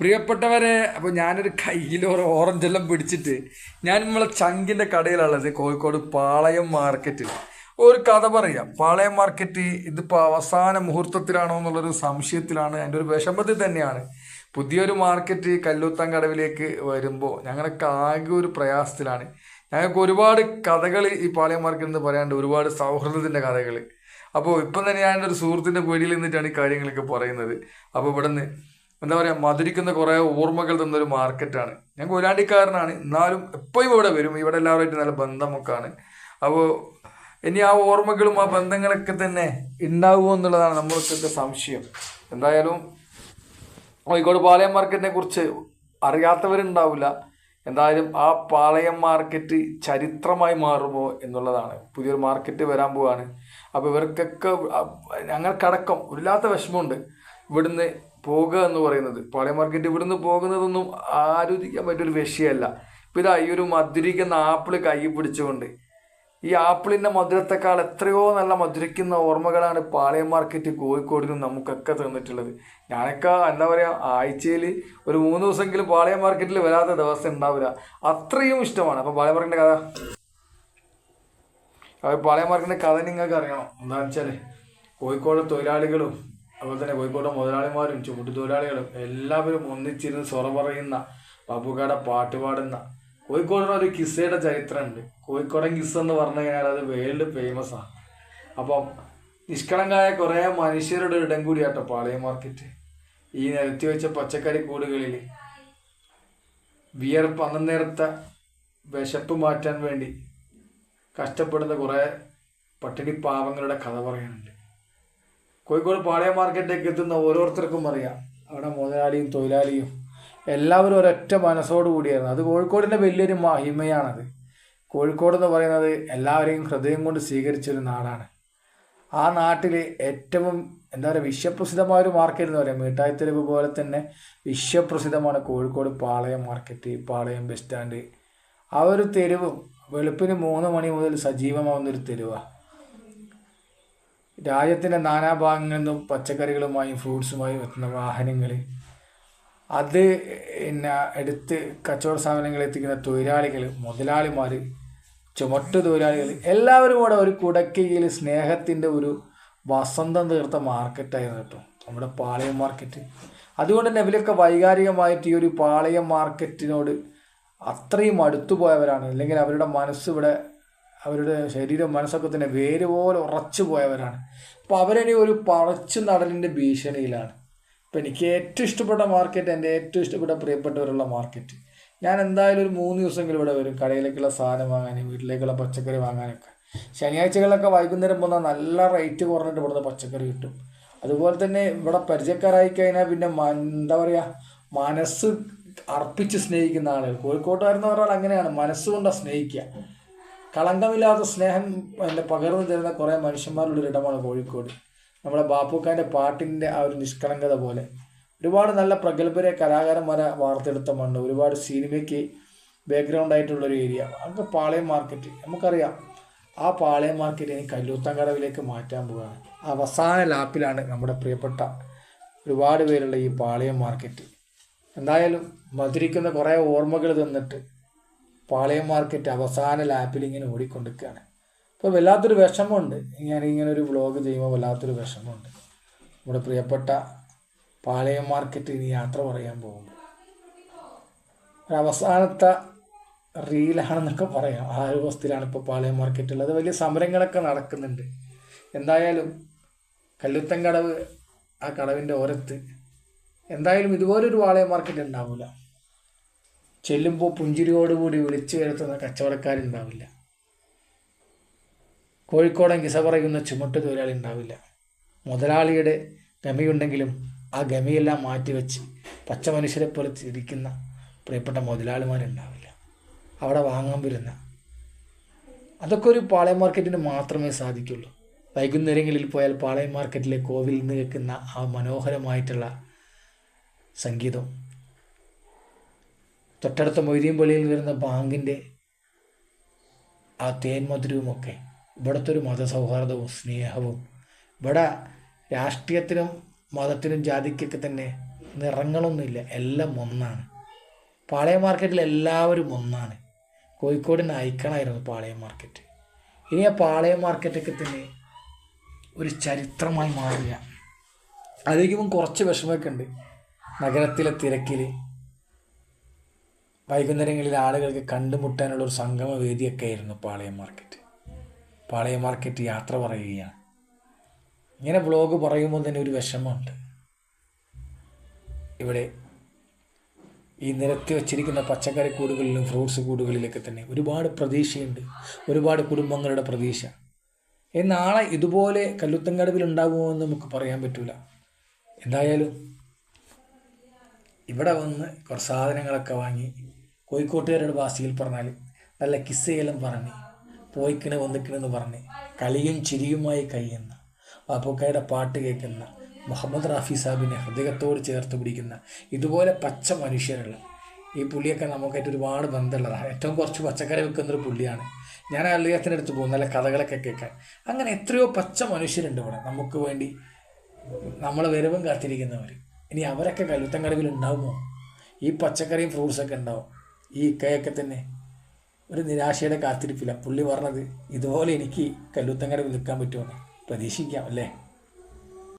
പ്രിയപ്പെട്ടവരെ അപ്പോൾ ഞാനൊരു കയ്യിൽ ഒരു ഓറഞ്ച് എല്ലാം പിടിച്ചിട്ട് ഞാൻ നമ്മളെ ചങ്കിന്റെ കടയിലുള്ളത് കോഴിക്കോട് പാളയം മാർക്കറ്റിൽ ഒരു കഥ പറയാം. പാളയം മാർക്കറ്റ് ഇതിപ്പോൾ അവസാന മുഹൂർത്തത്തിലാണോ എന്നുള്ളൊരു സംശയത്തിലാണ്. എന്റെ ഒരു വിഷമത്തിൽ തന്നെയാണ്. പുതിയൊരു മാർക്കറ്റ് കല്ലൂത്താൻ കടവിലേക്ക് വരുമ്പോൾ ഞങ്ങളൊക്കെ ആകെ ഒരു പ്രയാസത്തിലാണ്. ഞങ്ങൾക്ക് ഒരുപാട് കഥകൾ ഈ പാളയം മാർക്കറ്റിൽ നിന്ന് പറയാണ്ട് ഒരുപാട് സൗഹൃദത്തിന്റെ കഥകൾ അപ്പോൾ ഇപ്പം തന്നെ ഞാൻ ഒരു സുഹൃത്തിന്റെ പീടിയിൽ നിന്നിട്ടാണ് ഈ കാര്യങ്ങളൊക്കെ പറയുന്നത്. അപ്പോൾ ഇവിടെ നിന്ന് എന്താ പറയുക മധുരിക്കുന്ന കുറേ ഓർമ്മകൾ തന്നൊരു മാർക്കറ്റാണ്. ഞാൻ കൊലാണ്ടിക്കാരനാണ് എന്നാലും എപ്പോഴും ഇവിടെ വരും? ഇവിടെ എല്ലാവരുമായിട്ട് നല്ല ബന്ധമൊക്കെയാണ്. അപ്പോൾ ഇനി ആ ഓർമ്മകളും ആ ബന്ധങ്ങളൊക്കെ തന്നെ ഉണ്ടാവുമോ എന്നുള്ളതാണ് നമ്മളൊക്കെ സംശയം. എന്തായാലും കോഴിക്കോട് പാളയം മാർക്കറ്റിനെ കുറിച്ച് അറിയാത്തവരുണ്ടാവില്ല. എന്തായാലും ആ പാളയം മാർക്കറ്റ് ചരിത്രമായി മാറുമോ എന്നുള്ളതാണ്. പുതിയൊരു മാർക്കറ്റ് വരാൻ പോവാണ്. അപ്പോൾ ഇവർക്കൊക്കെ ഞങ്ങൾക്കടക്കം ഇല്ലാത്ത വിഷമമുണ്ട്. ഇവിടുന്ന് പോകുക എന്ന് പറയുന്നത്. പാളയം മാർക്കറ്റ് ഇവിടുന്ന് പോകുന്നതൊന്നും ആലോചിക്കാൻ പറ്റിയൊരു വിഷയമല്ല. ഇപ്പം ഇതാ ഈ ഒരു മധുരിക്കുന്ന ആപ്പിൾ കൈ പിടിച്ചുകൊണ്ട്. ഈ ആപ്പിളിന്റെ മധുരത്തെക്കാൾ എത്രയോ നല്ല മധുരിക്കുന്ന ഓർമ്മകളാണ് പാളയം മാർക്കറ്റ് കോഴിക്കോടിന് നമുക്കൊക്കെ തന്നിട്ടുള്ളത്. ഞാനൊക്കെ എന്താ പറയുക ആഴ്ചയിൽ ഒരു മൂന്ന് ദിവസമെങ്കിലും പാളയം മാർക്കറ്റിൽ വരാത്ത ദിവസം ഉണ്ടാവില്ല. അത്രയും ഇഷ്ടമാണ്. അപ്പോൾ പാളയം മാർക്കറ്റിന്റെ കഥ. അപ്പോൾ പാളയം മാർക്കറ്റിന്റെ കഥ നിങ്ങൾക്ക് അറിയണം എന്താണെന്ന് വെച്ചാൽ കോഴിക്കോട് തൊഴിലാളികളും അതുപോലെ തന്നെ കോഴിക്കോട് മുതലാളിമാരും ചുവട്ടു തൊഴിലാളികളും എല്ലാവരും ഒന്നിച്ചിരുന്ന് സ്വറ പറയുന്ന ബാബുക്കാടെ പാട്ട് പാടുന്ന. കോഴിക്കോടിന് ഒരു കിസ്സയുടെ ചരിത്രമുണ്ട്. കോഴിക്കോടൻ കിസ് എന്ന് പറഞ്ഞു കഴിഞ്ഞാൽ അത് വേൾഡ് ഫേമസ് ആണ് അപ്പം നിഷ്കളങ്കായ കുറേ മനുഷ്യരുടെ ഇടം കൂടിയാട്ടോ പാളയം മാർക്കറ്റ്. ഈ നിരത്തി വെച്ച പച്ചക്കറി കൂടുകളിൽ വിയർപ്പ് അന്നേരത്തെ വിശപ്പ് മാറ്റാൻ വേണ്ടി കഷ്ടപ്പെടുന്ന കുറേ പട്ടിണി പാവങ്ങളുടെ കഥ പറയാനുണ്ട്. കോഴിക്കോട് പാളയം മാർക്കറ്റിലേക്ക് എത്തുന്ന ഓരോരുത്തർക്കും അറിയാം. അവിടെ മുതലാളിയും തൊഴിലാളിയും എല്ലാവരും ഒരൊറ്റ മനസ്സോടു കൂടിയായിരുന്നു. അത് കോഴിക്കോടിന്റെ വലിയൊരു മഹിമയാണത് കോഴിക്കോട് എന്ന് പറയുന്നത് എല്ലാവരെയും ഹൃദയം കൊണ്ട് സ്വീകരിച്ചൊരു നാടാണ്. ആ നാട്ടിൽ ഏറ്റവും എന്താ പറയുക വിശ്വപ്രസിദ്ധമായ ഒരു മാർക്കറ്റ് എന്ന് പറയാം. മിഠായി പോലെ തന്നെ വിശ്വപ്രസിദ്ധമാണ് Kozhikode Palayam market Palayam bus stand ആ ഒരു തെരുവ് വെളുപ്പിന് മൂന്ന് മണി മുതൽ സജീവമാവുന്നൊരു തെരുവാണ് രാജ്യത്തിന്റെ നാനാഭാഗങ്ങളിൽ നിന്നും പച്ചക്കറികളുമായും ഫ്രൂട്ട്സുമായും എത്തുന്ന വാഹനങ്ങൾ. അത് പിന്നെ എടുത്ത് കച്ചവട സാധനങ്ങൾ എത്തിക്കുന്ന തൊഴിലാളികൾ മുതലാളിമാർ ചുമട്ട് തൊഴിലാളികൾ എല്ലാവരും കൂടെ ഒരു കുടക്കയിൽ സ്നേഹത്തിന്റെ ഒരു വസന്തം തീർത്ത മാർക്കറ്റായിരുന്നു കേട്ടോ നമ്മുടെ പാളയം മാർക്കറ്റ്. അതുകൊണ്ട് തന്നെ ഇവരൊക്കെ വൈകാരികമായിട്ട് ഈ ഒരു പാളയം മാർക്കറ്റിനോട് അത്രയും അടുത്തു പോയവരാണ് അല്ലെങ്കിൽ അവരുടെ മനസ്സ് ഇവിടെ അവരുടെ ശരീരം മനസ്സൊക്കെ തന്നെ വേര് പോലെ ഉറച്ചു പോയവരാണ്. അപ്പോൾ അവരിനി ഒരു പറിച്ചു നടലിന്റെ ഭീഷണിയിലാണ്. അപ്പോൾ എനിക്ക് ഏറ്റവും ഇഷ്ടപ്പെട്ട മാർക്കറ്റ് എന്റെ ഏറ്റവും ഇഷ്ടപ്പെട്ട പ്രിയപ്പെട്ടവരുള്ള മാർക്കറ്റ് ഞാൻ എന്തായാലും ഒരു മൂന്ന് ദിവസമെങ്കിലും ഇവിടെ വരും. കടയിലേക്കുള്ള സാധനം വാങ്ങാനും വീട്ടിലേക്കുള്ള പച്ചക്കറി വാങ്ങാനൊക്കെ. ശനിയാഴ്ചകളിലൊക്കെ വൈകുന്നേരം പോകുന്ന നല്ല റേറ്റ് കുറഞ്ഞിട്ട് ഇവിടുന്ന് പച്ചക്കറി കിട്ടും. അതുപോലെ തന്നെ ഇവിടെ പരിചയക്കാരായി കഴിഞ്ഞാൽ പിന്നെ എന്താ പറയുക മനസ്സ് അർപ്പിച്ച് സ്നേഹിക്കുന്ന ആളുകൾ. കോഴിക്കോട്ടുകാരെന്ന് പറഞ്ഞാൽ അങ്ങനെയാണ്. മനസ്സുകൊണ്ടാണ് സ്നേഹിക്കുക. കളങ്കമില്ലാത്ത സ്നേഹം എന്നെ പകർന്നു തരുന്ന കുറേ മനുഷ്യന്മാരുടെ ഒരിടമാണ് ഇടമാണ് കോഴിക്കോട്. നമ്മുടെ ബാപ്പുക്കാന്റെ പാട്ടിന്റെ ആ ഒരു നിഷ്കളങ്കത പോലെ. ഒരുപാട് നല്ല പ്രഗത്ഭരെ കലാകാരന്മാരെ വാർത്തെടുത്ത മണ്ണ്. ഒരുപാട് സിനിമയ്ക്ക് ബാക്ക്ഗ്രൗണ്ട് ആയിട്ടുള്ളൊരു ഏരിയ അതൊക്കെ പാളയം മാർക്കറ്റ് നമുക്കറിയാം ആ പാളയം മാർക്കറ്റ് ഇനി കല്ലൂത്താങ്കടവിലേക്ക് മാറ്റാൻ പോവുകയാണ്. അവസാന ലാപ്പിലാണ് നമ്മുടെ പ്രിയപ്പെട്ട ഒരുപാട് പേരുള്ള ഈ പാളയം മാർക്കറ്റ് എന്തായാലും മധുരിക്കുന്ന കുറേ ഓർമ്മകൾ തന്നിട്ട് പാളയം മാർക്കറ്റ് അവസാന ലാപ്പിൽ ഇങ്ങനെ ഓടിക്കൊണ്ടിരിക്കുകയാണ്. അപ്പോൾ വല്ലാത്തൊരു വിഷമമുണ്ട്. ഞാൻ ഇങ്ങനെ ഒരു വ്ലോഗ് ചെയ്യുമ്പോൾ വല്ലാത്തൊരു വിഷമമുണ്ട്. നമ്മുടെ പ്രിയപ്പെട്ട പാളയം മാർക്കറ്റ് ഇനി യാത്ര പറയാൻ പോകുമ്പോൾ. അവസാനത്തെ റീലാണെന്നൊക്കെ പറയാം. ആ ഒരു അവസ്ഥയിലാണ് ഇപ്പോൾ പാളയം മാർക്കറ്റ് ഉള്ളത്. വലിയ സമരങ്ങളൊക്കെ നടക്കുന്നുണ്ട്. എന്തായാലും കല്ലുത്തൻ കടവ് ആ കടവിന്റെ ഓരത്ത് എന്തായാലും ഇതുപോലൊരു പാളയം മാർക്കറ്റ് ഉണ്ടാവില്ല ചെല്ലുമ്പോൾ പുഞ്ചിരിയോടുകൂടി വിളിച്ചു വരുത്തുന്ന കച്ചവടക്കാരുണ്ടാവില്ല. കോഴിക്കോടൻ കിസ പറയുന്ന ചുമട്ട് തൊഴിലാളി ഉണ്ടാവില്ല മുതലാളിയുടെ ഗമയുണ്ടെങ്കിലും ആ ഗമയെല്ലാം മാറ്റിവെച്ച് പച്ച മനുഷ്യരെ പോലെ ചിരിക്കുന്ന പ്രിയപ്പെട്ട മുതലാളിമാരുണ്ടാവില്ല. അവിടെ വാങ്ങാൻ വരുന്ന അതൊക്കെ ഒരു പാളയം മാർക്കറ്റിന് മാത്രമേ സാധിക്കുള്ളൂ. വൈകുന്നേരങ്ങളിൽ പോയാൽ പാളയം മാർക്കറ്റിലെ കോവിൽ നിന്ന് കേൾക്കുന്ന ആ മനോഹരമായിട്ടുള്ള സംഗീതം തൊട്ടടുത്ത മൊയ്തീൻ പള്ളിയിൽ വരുന്ന ബാങ്കിന്റെ ആ തേൻ മധുരവുമൊക്കെ ഇവിടുത്തെ ഒരു മതസൗഹാർദ്ദവും സ്നേഹവും ഇവിടെ രാഷ്ട്രീയത്തിനും മതത്തിനും ജാതിക്കൊക്കെ തന്നെ നിറങ്ങളൊന്നുമില്ല എല്ലാം ഒന്നാണ്. പാളയം മാർക്കറ്റിൽ എല്ലാവരും ഒന്നാണ്. കോഴിക്കോടിന് ഐക്കണായിരുന്നു പാളയം മാർക്കറ്റ്. ഇനി ആ പാളയം മാർക്കറ്റൊക്കെ തന്നെ ഒരു ചരിത്രമായി മാറുക. അതിലേക്കും കുറച്ച് വിഷമമൊക്കെ ഉണ്ട്. നഗരത്തിലെ തിരക്കിൽ വൈകുന്നേരങ്ങളിൽ ആളുകൾക്ക് കണ്ടുമുട്ടാനുള്ള ഒരു സംഗമ വേദിയൊക്കെ ആയിരുന്നു പാളയം മാർക്കറ്റ്. പാളയം മാർക്കറ്റ് യാത്ര പറയുകയാണ്. ഇങ്ങനെ ബ്ലോഗ് പറയുമ്പോൾ തന്നെ ഒരു വിഷമമുണ്ട്. ഇവിടെ ഈ നിരത്തി വച്ചിരിക്കുന്ന പച്ചക്കറി കൂടുകളിലും ഫ്രൂട്ട്സ് കൂടുകളിലൊക്കെ തന്നെ ഒരുപാട് പ്രതീക്ഷയുണ്ട്. ഒരുപാട് കുടുംബങ്ങളുടെ പ്രതീക്ഷ. നാളെ ഇതുപോലെ കല്ലുത്തങ്കടവിൽ ഉണ്ടാകുമോ എന്ന് നമുക്ക് പറയാൻ പറ്റൂല. എന്തായാലും ഇവിടെ വന്ന് കുറച്ച് സാധനങ്ങളൊക്കെ വാങ്ങി കോഴിക്കോട്ടുകാരുടെ ഭാഷയിൽ പറഞ്ഞാൽ നല്ല കിസ്സയെല്ലാം പറഞ്ഞ് പോയിക്കണ് വന്നിക്കണെന്ന് പറഞ്ഞ് കളിയും ചിരിയുമായി കഴിയുന്ന വാപ്പുക്കായുടെ പാട്ട് കേൾക്കുന്ന മുഹമ്മദ് റാഫി സാബിനെ ഹൃദയത്തോട് ചേർത്ത് പിടിക്കുന്ന ഇതുപോലെ പച്ച മനുഷ്യരുള്ള ഈ പുള്ളിയൊക്കെ നമുക്കായിട്ട് ഒരുപാട് ബന്ധമുള്ളതാണ് ഏറ്റവും കുറച്ച് പച്ചക്കറി വെക്കുന്നൊരു പുള്ളിയാണ്. ഞാൻ അദ്ദേഹത്തിന്റെ അടുത്ത് പോകും നല്ല കഥകളൊക്കെ കേൾക്കാൻ. അങ്ങനെ എത്രയോ പച്ച മനുഷ്യരുണ്ട് ഇവിടെ. നമുക്ക് വേണ്ടി നമ്മളെ വരവും കാത്തിരിക്കുന്നവർ ഇനി അവരൊക്കെ കലുത്തങ്കടവിൽ ഉണ്ടാവുമോ ഈ പച്ചക്കറിയും ഫ്രൂട്ട്സൊക്കെ ഉണ്ടാവും. ഈ ഇക്കയൊക്കെ തന്നെ ഒരു നിരാശയുടെ കാത്തിരിപ്പില്ല പുള്ളി പറഞ്ഞത് ഇതുപോലെ എനിക്ക് കല്ലുത്തങ്ങടെ നിൽക്കാൻ പറ്റുമെന്ന് പ്രതീക്ഷിക്കാം അല്ലേ?